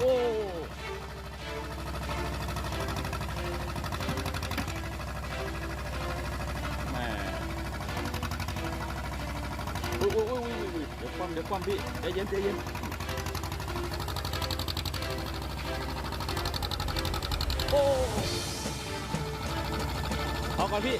โอ้แม่อุ้ยอุ้ยอุ้ยอุ้ยอุ้ยเดี๋ยวความเดี๋ยวความพี่ใจเย็นใจเย็นโอ้เอาก่อนพี่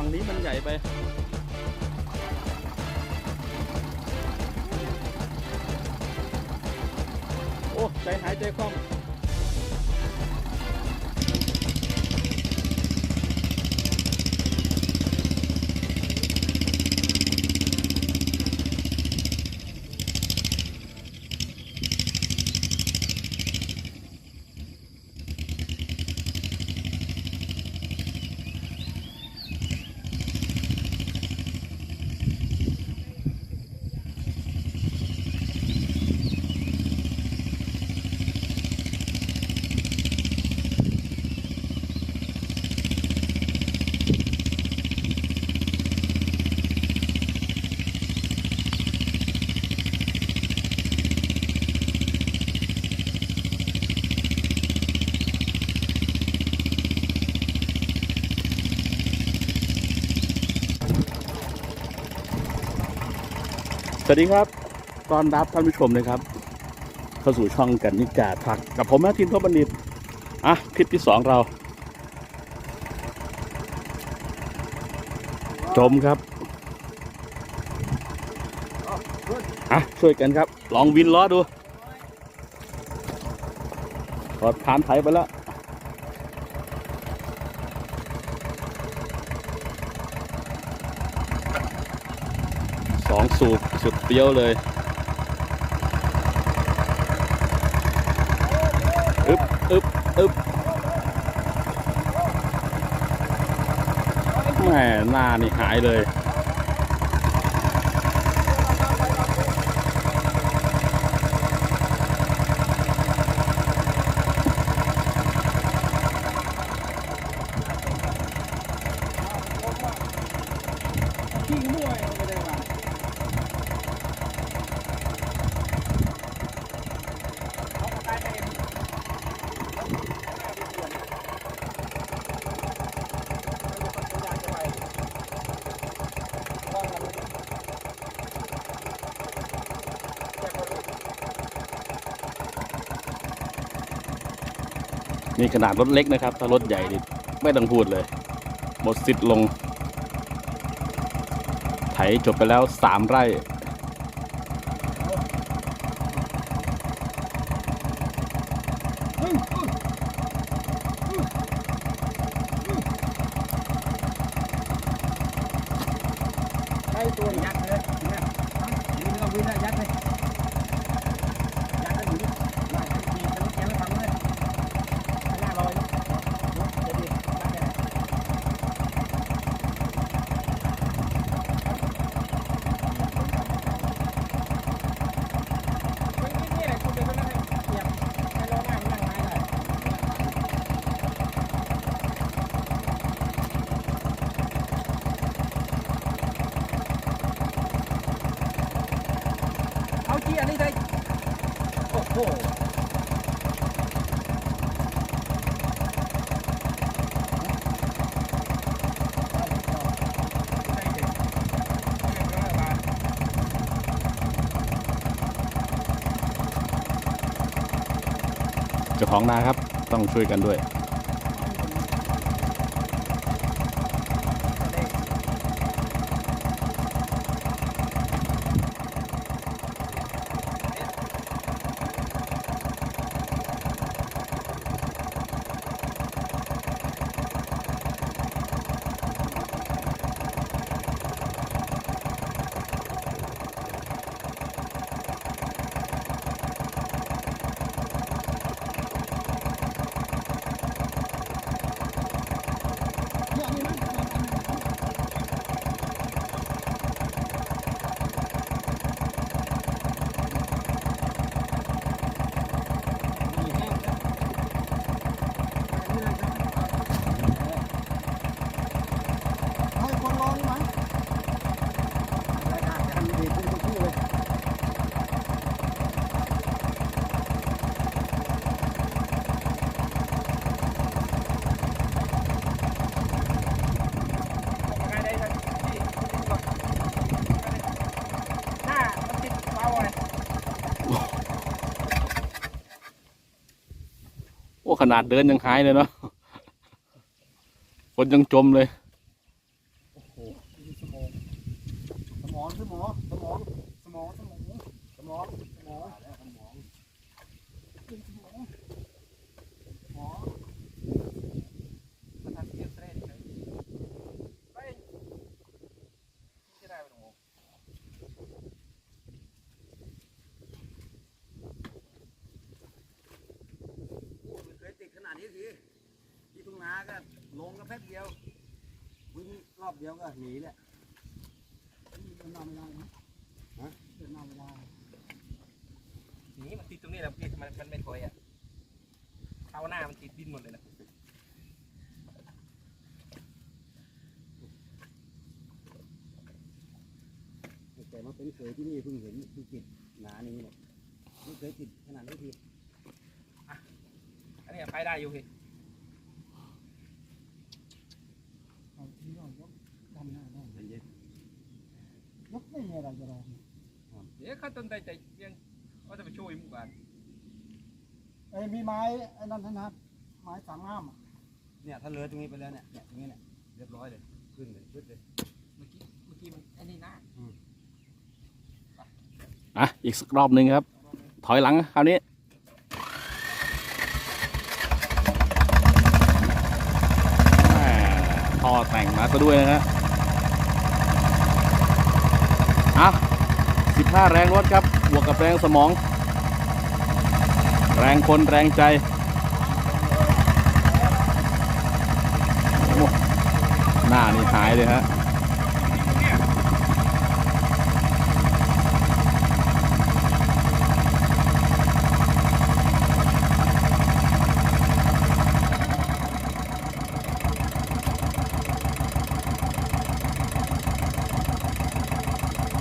ฝั่งนี้มันใหญ่ไป วัสดีครับ ตอนรับท่านผู้ชมนะครับ เข้าสู่ช่องกันนิกาทักกับผมนะทีมทบบัณฑิต อะ คลิปที่สองเรา จมครับ อะ ช่วยกันครับ ลองวินล้อดูถอดฐานไถไปแล้ว สูบสุดเปรี้ยวเลยอึบอึบอึบแม่หน้านี่หายเลย ขี้มั่วเอาไปเลยว่ะเขาก็ตายไปเองต้องทำเลย นี่ขนาดรถเล็กนะครับ ถ้ารถใหญ่นี่ไม่ต้องพูดเลย หมดสิทธิ์ลง ไถจบไปแล้วสามไร่ ใช้ตัวยัดเลยเนี่ยนี่เราวิ่งได้ยัดเลยยัดแล้วหนีหน้าทีทะลุแกไม่ทำเลยหน้าลอยเดี๋ยวดิยัดเลย นี่แหละคุณเป็นคนนั่งให้เสียบให้ล้อหน้ามันนั่งไม้ได้เอาเกียร์นี่ได้โอ้โหได้เด็กได้ร้อยบาท เจ้าของนาครับ ต้องช่วยกันด้วย เไง โอ้ขนาดเดินยังหายเลยเนาะคนยังจมเลย เดียวก็หนีแหละเดินหน้าไม่ได้นะฮะเดินหน้าไม่ได้นี่มันติดตรงนี้แหละพี่มันมันไม่ถอยอะเท้าหน้ามันติดดินหมดเลยนะแต่มาเป็นเคยที่นี่เพิ่งเห็นเพิ่งติดหนานี้เนี่ยไม่เคยติดขนาดนี้ทีอันนี้ไปได้อยู่พี่ เอาที่เรายกดำหน้าได้ เย็น ยก ไม่มีอะไรจะรองเดี๋ยวเขาต้นใจใจยังว่าจะไปช่วยหมู่บ้านเอ้ยมีไม้ไอ้นั่นนะไม้สามง่ามอะเนี่ยถ้าเลยตรงนี้ไปแล้วเนี่ยเนี่ยตรงนี้เนี่ยเรียบร้อยเลยขึ้นเลยขึ้นเลยเมื่อกี้เมื่อกี้มันอันนี้นะอะอีกสักรอบหนึ่งครับ ถอยหลังคราวนี้ แหม่ท่อแต่งมาซะด้วยนะฮะ อะสิบห้าแรงรถครับ บวกกับแรงสมอง แรงคนแรงใจหน้านี่หายเลยฮะ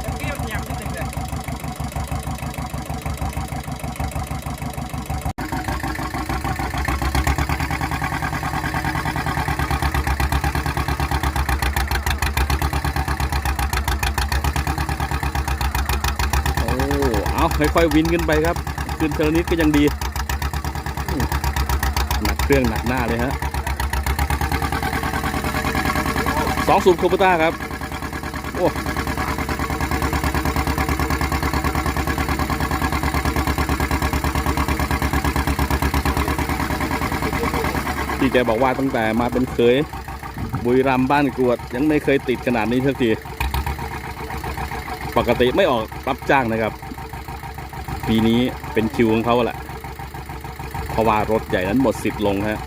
เมื่อกี้มันหยาบนิดนึงเลย โอ้ เอาค่อยๆวินขึ้นไปครับขึ้นเทอร์นิดก็ยังดี หนักเครื่องหนักหน้าเลยฮะสองสูบโคปต้าครับ โอ้พี่แกบอกว่าตั้งแต่มาเป็นเคย บุรีรัมบ้านกรวด ยังไม่เคยติดขนาดนี้สักที ปกติไม่ออกรับจ้างนะครับ ปีนี้เป็นคิวของเขาแหละเพราะว่ารถใหญ่นั้นหมดสิทธิ์ลงฮะ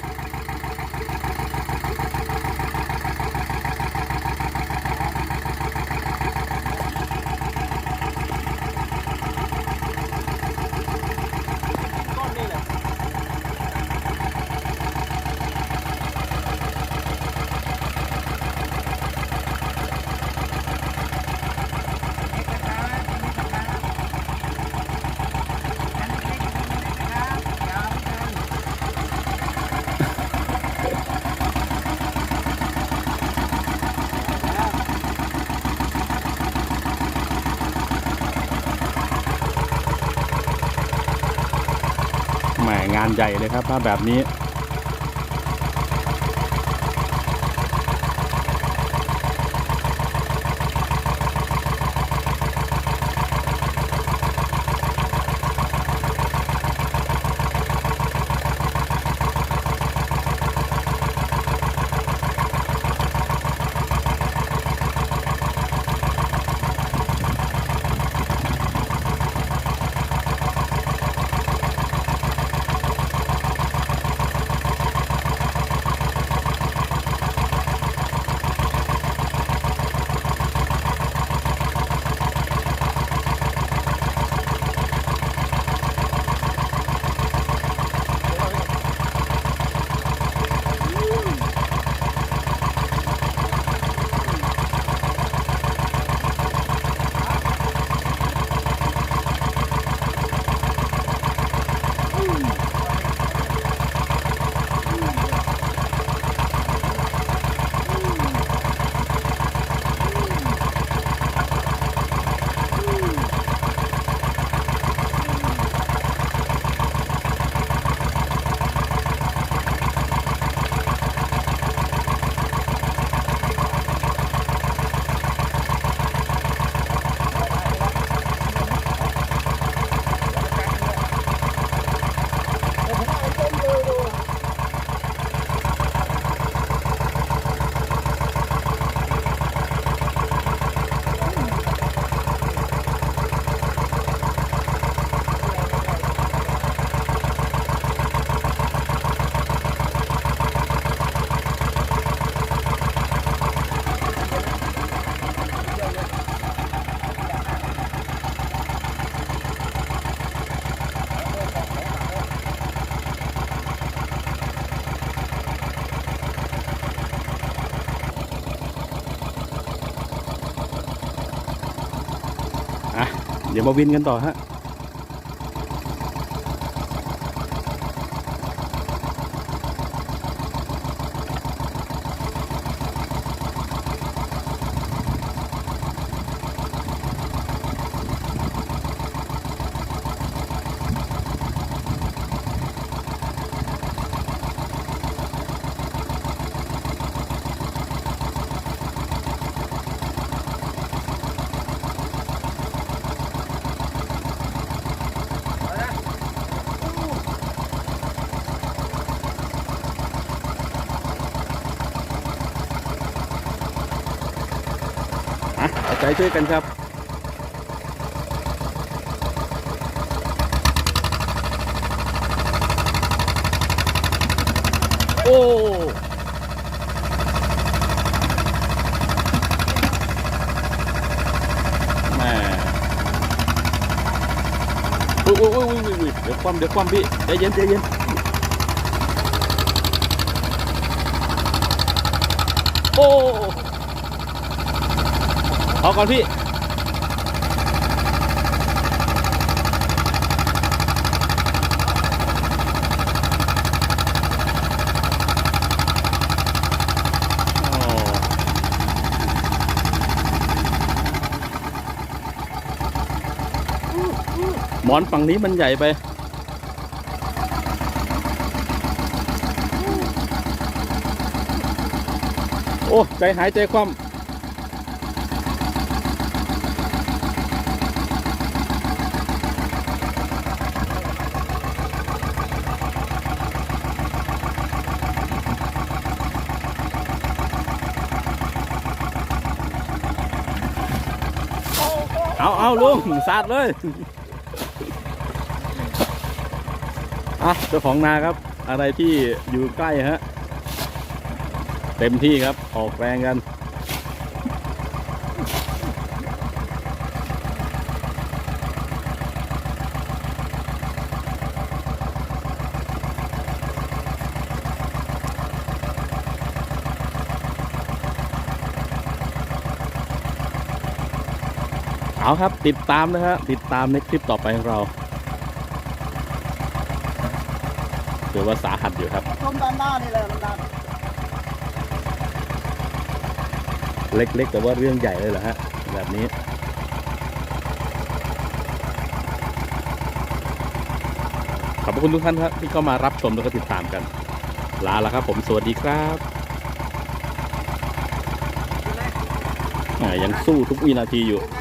านใหญ่เลยครับ ถ้าแบบนี้ อะเดี๋ยวมาวินกันต่อฮะ ช่วยกันครับโอ้แม่อุ้ยอุ้ยอุ้ยอุ้ยอุ้ยเดี๋ยวความเดี๋ยวความพี่ใจเย็นใจเย็นโอ้ เอาก่อนพี่หมอนฝั่งนี้มันใหญ่ไป โอ้ ใจหายใจคว่ำ เอาเอาลุงสาดเลยอะเจ้าของนาครับ อะไรที่อยู่ใกล้ฮะ เต็มที่ครับออกแรงกัน เอาครับติดตามนะฮะติดตามในคลิปต่อไปของเราถือว่าสาหัสอยู่ครับชมด้านหน้านี่แหละมันดันเล็กๆ แต่ว่าเรื่องใหญ่เลยเหรอฮะ แบบนี้ ขอบพระคุณทุกท่านครับที่เข้ามารับชมแล้วก็ติดตามกัน ลาแล้วครับผมสวัสดีครับอ่ายังสู้ทุกวินาทีอยู่นั่ง